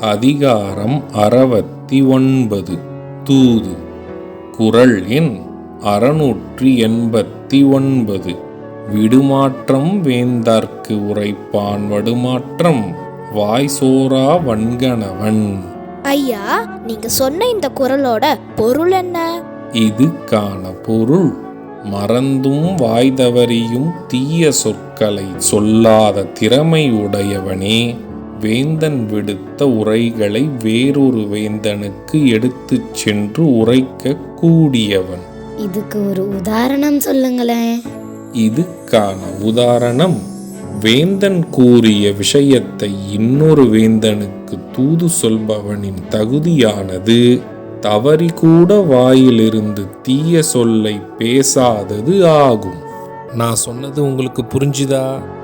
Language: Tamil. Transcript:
அதிகாரம் அறுபத்தி ஒன்பது தூது. குரல் எண் அறுநூற்றி எண்பத்தி ஒன்பது விடுமாற்றம் வேந்தார்க்கு உரைப்பான் வடுமாற்றம். வாய்சோரா வன்கணவன் ஐயா நீங்க சொன்ன இந்த குரலோட பொருள் என்ன? இதுக்கான பொருள். மறந்தும் வாய் தவறியும் தீய சொற்களை சொல்லாத திறமை உடையவனே. வேந்தன் விடுத்த உரைகளை வேறொரு வேந்தனுக்கு எடுத்துச் சென்று உரைக்க கூடியவன். இதுக்கு ஒரு உதாரணம் சொல்லுங்களேன். இதுக்கான உதாரணம் வேந்தன் கூறிய விஷயத்தை இன்னொரு வேந்தனுக்கு தூது சொல்பவனின் தகுதியானது தவறி கூட வாயிலிருந்து தீய சொல்லை பேசாதது ஆகும். நான் சொன்னது உங்களுக்கு புரிஞ்சுதா?